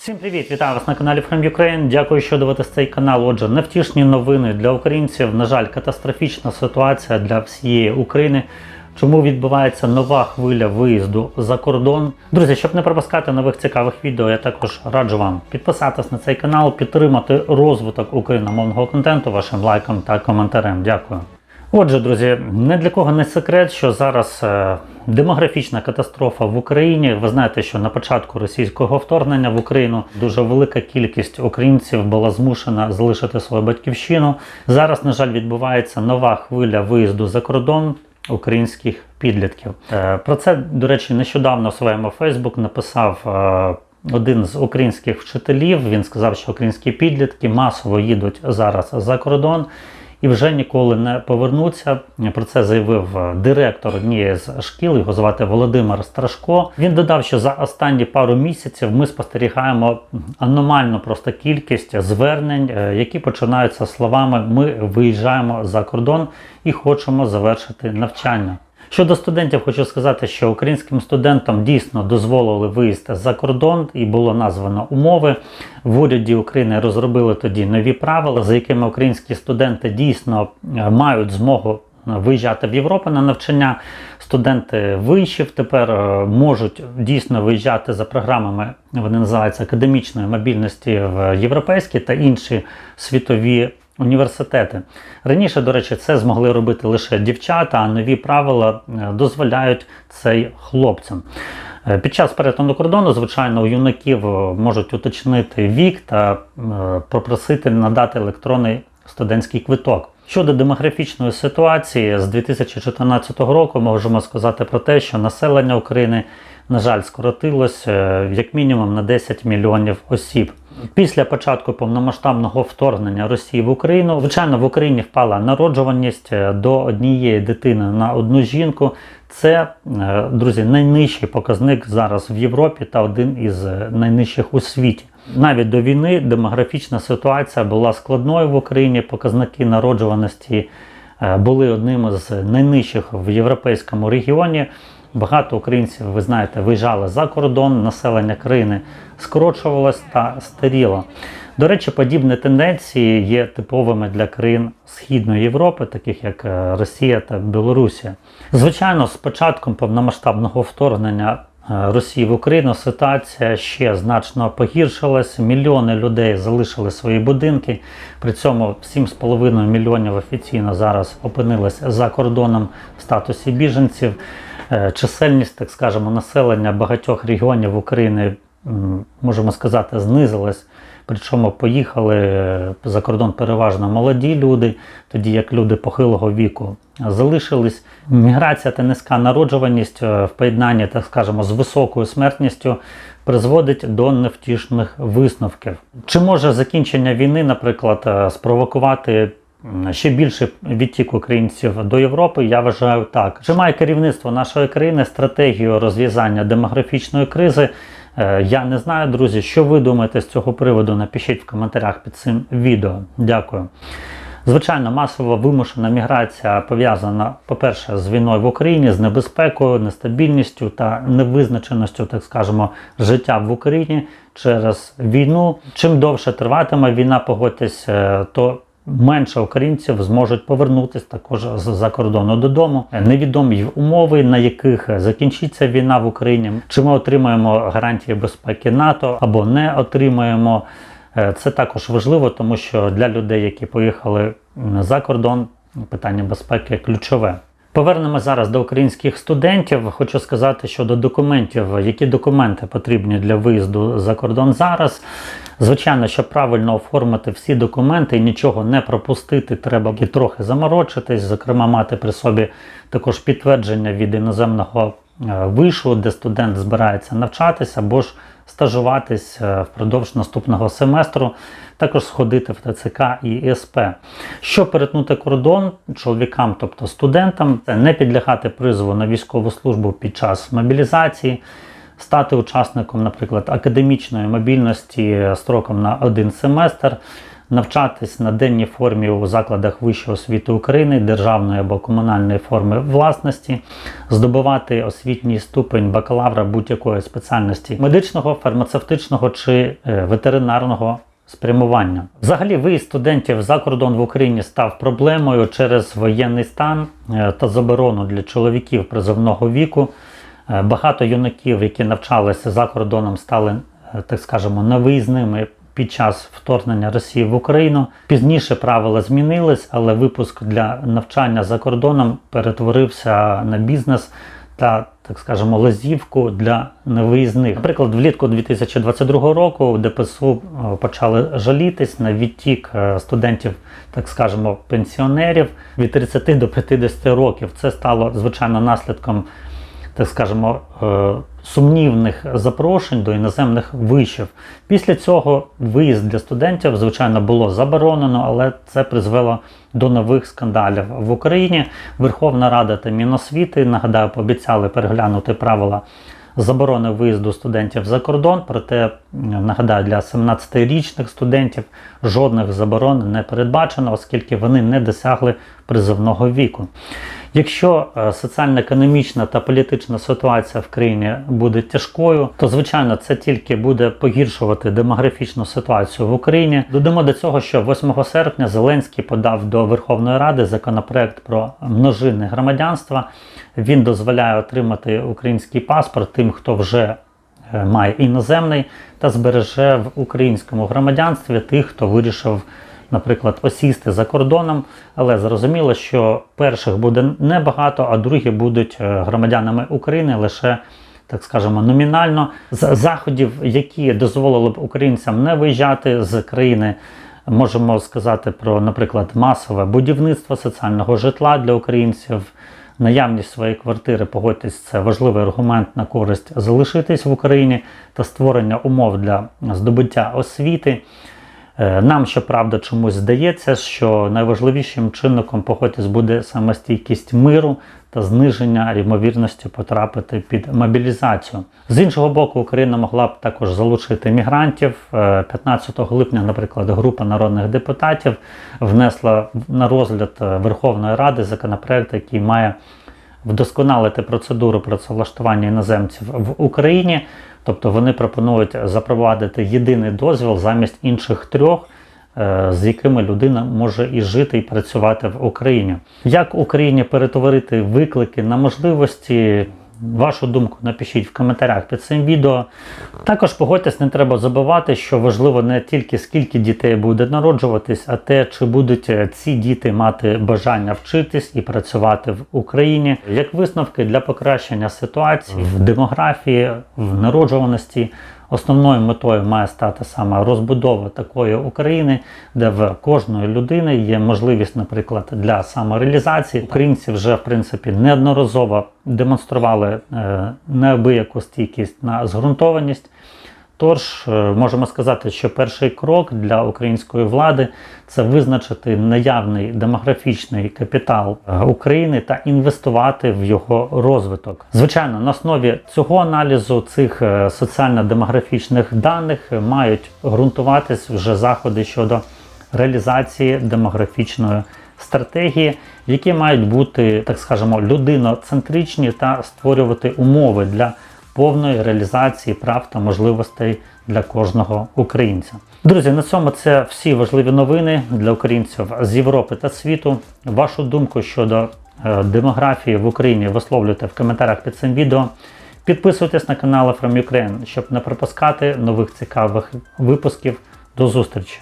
Всім привіт! Вітаю вас на каналі From Ukraine. Дякую, що дивитесь цей канал. Отже, невтішні новини для українців. На жаль, катастрофічна ситуація для всієї України. Чому відбувається нова хвиля виїзду за кордон? Друзі, щоб не пропускати нових цікавих відео, я також раджу вам підписатись на цей канал, підтримати розвиток україномовного контенту вашим лайком та коментарем. Дякую. Отже, друзі, не для кого не секрет, що зараз е, демографічна катастрофа в Україні. Ви знаєте, що на початку російського вторгнення в Україну дуже велика кількість українців була змушена залишити свою батьківщину. Зараз, на жаль, відбувається нова хвиля виїзду за кордон українських підлітків. Е, Про це, до речі, нещодавно в своєму Фейсбук написав. е, Один з українських вчителів він сказав, що українські підлітки масово їдуть зараз за кордон і вже ніколи не повернуться. Про це заявив е, директор однієї з шкіл. Його звати Володимир Страшко. Він додав, що за останні пару місяців ми спостерігаємо аномальну просто кількість звернень, е, які починаються словами Ми виїжджаємо за кордон і хочемо завершити навчання. Щодо студентів, хочу сказати, що українським студентам дійсно дозволили виїзд за кордон і було названо умови. В уряді України розробили тоді нові правила, за якими українські студенти дійсно е, мають змогу виїжджати в Європу на навчання. Студенти вишів тепер е, можуть дійсно виїжджати за програмами, вони називаються академічної мобільності в європейські та інші світові університети. Раніше, до речі, це змогли робити лише дівчата, а нові правила е, дозволяють це хлопцям. Е, Під час перетину кордону, звичайно, у юнаків е, можуть уточнити вік та попросити надати електронний студентський квиток. Щодо демографічної ситуації з 2014 року можемо сказати про те, що населення України, на жаль, скоротилось як мінімум на 10 мільйонів осіб. Після початку повномасштабного вторгнення Росії в Україну, звичайно, в Україні впала народжуваність е, до однієї дитини на одну жінку. Це, е, друзі, найнижчий показник зараз в Європі та один із е, найнижчих у світі. Навіть до війни демографічна ситуація була складною в Україні. Показники народжуваності були одними з найнижчих в європейському регіоні. Багато українців, ви знаєте, виїжджали за кордон, населення країни скорочувалось та старіло. До речі, подібні тенденції є типовими для країн Східної Європи, таких як е, Росія та Білорусія. Звичайно, з початком повномасштабного вторгнення е, Росії в Україну ситуація ще значно погіршилась. Мільйони людей залишили свої будинки. При цьому 7,5 мільйонів офіційно зараз опинились за кордоном в статусі біженців. Е, Чисельність, так скажемо, населення багатьох регіонів України, можемо сказати, знизилась. Причому поїхали е, за кордон переважно молоді люди, тоді як люди похилого віку залишились. Міграція та низька народжуваність е, в поєднанні, так скажемо, з високою смертністю призводить до невтішних висновків. Чи може закінчення війни, наприклад, спровокувати ще більше відтік українців до Європи? Я вважаю так. Чи має керівництво нашої країни стратегію розв'язання демографічної кризи? Е, Я не знаю, друзі, що ви думаєте з цього приводу. Напишіть в коментарях під цим відео. Дякую. Звичайно, масова вимушена міграція пов'язана, по-перше, з війною в Україні, з небезпекою, нестабільністю та невизначеністю, так скажемо, життя в Україні через війну. Чим довше триватиме війна, погодьтесь, е, то менше українців зможуть повернутися також з-за кордону додому. Невідомі умови, на яких закінчиться війна в Україні. Чи ми отримаємо гарантії безпеки НАТО або не отримаємо. Е, Це також важливо, тому що для людей, які поїхали за кордон, питання безпеки ключове. Повернемо зараз до українських студентів. Хочу сказати щодо документів, які документи потрібні для виїзду за кордон зараз. Звичайно, щоб правильно оформити всі документи і нічого не пропустити, треба і трохи заморочитись, зокрема, мати при собі також підтвердження від іноземного е, вишу, де студент збирається навчатися або ж стажуватись е, впродовж наступного семестру, також сходити в ТЦК і СП. Щоб перетнути кордон чоловікам, тобто студентам, це не підлягати призову на військову службу під час мобілізації, стати учасником, наприклад, академічної мобільності строком на один семестр. Навчатись на денній формі у закладах вищої освіти України, державної або комунальної форми власності, здобувати освітній ступень бакалавра будь-якої спеціальності медичного, фармацевтичного чи е, ветеринарного спрямування. Взагалі, виїзд студентів за кордон в Україні став проблемою через воєнний стан е, та заборону для чоловіків призовного віку. Е, Багато юнаків, які навчалися за кордоном, стали, так скажемо, невиїзними під час вторгнення Росії в Україну. Пізніше правила змінились, але випуск для навчання за кордоном перетворився на бізнес та, так скажемо, лазівку для невиїзних. Наприклад, влітку 2022 року ДПСУ е, почали жалітись на відтік е, студентів, так скажемо, пенсіонерів від 30 до 50 років. Це стало звичайно наслідком так скажемо, е, сумнівних запрошень до іноземних вишів. Після цього виїзд для студентів, звичайно, було заборонено, але це призвело до нових скандалів в Україні. Верховна Рада та Міносвіти, нагадаю, пообіцяли переглянути правила заборони виїзду студентів за кордон. Проте нагадаю, для 17-річних студентів жодних заборон не передбачено, оскільки вони не досягли призовного віку. Якщо е, соціально-економічна та політична ситуація в країні буде тяжкою, то звичайно це тільки буде погіршувати демографічну ситуацію в Україні. Додамо до цього, що 8 серпня Зеленський подав до Верховної Ради законопроект про множинне громадянство. Він дозволяє отримати український паспорт тим, хто вже е, має іноземний, та збереже в українському громадянстві тих, хто вирішив наприклад, осісти за кордоном, але зрозуміло, що перших буде небагато, а другі будуть е, громадянами України лише. Так скажемо, номінально з заходів, які дозволили б українцям не виїжджати з країни, можемо сказати про, наприклад, масове будівництво соціального житла для українців, наявність своєї квартири, погодьтесь, це важливий аргумент на користь залишитись в Україні та створення умов для здобуття освіти. Е, Нам, щоправда, чомусь здається, що найважливішим чинником погодьтесь буде саме стійкість миру та зниження ймовірності потрапити під мобілізацію. З іншого боку, Україна могла б також залучити мігрантів. Е, 15 липня, наприклад, група народних депутатів внесла на розгляд е, Верховної Ради законопроект, який має вдосконалити процедуру працевлаштування іноземців в Україні. Тобто вони пропонують запровадити єдиний дозвіл замість інших трьох, е, з якими людина може і жити, і працювати в Україні. Як Україні перетворити виклики на можливості? Вашу думку напишіть в коментарях під цим відео. Також погодьтесь, не треба забувати, що важливо не тільки скільки дітей буде народжуватись, а те, чи будуть е, ці діти мати бажання вчитись і працювати в Україні. Як висновки для покращення ситуації в демографії, в народжуваності. Основною метою має стати саме розбудова такої України, де в кожної людини є можливість, наприклад, для самореалізації. Українці вже в принципі неодноразово демонстрували е, неабияку стійкість на зґрунтованість. Тож е, можемо сказати, що перший крок для української влади це визначити наявний демографічний капітал е, України та інвестувати в його розвиток. Звичайно, на основі цього аналізу цих е, соціально-демографічних даних мають ґрунтуватись вже заходи щодо реалізації демографічної стратегії, які мають бути, так скажемо, людиноцентричні та створювати умови для повної реалізації прав та можливостей для кожного українця. Друзі, на цьому це всі важливі новини для українців з Європи та світу. Вашу думку щодо е, демографії в Україні висловлюйте в коментарях під цим відео. Підписуйтесь на канал From Ukraine, щоб не пропускати нових цікавих випусків. До зустрічі!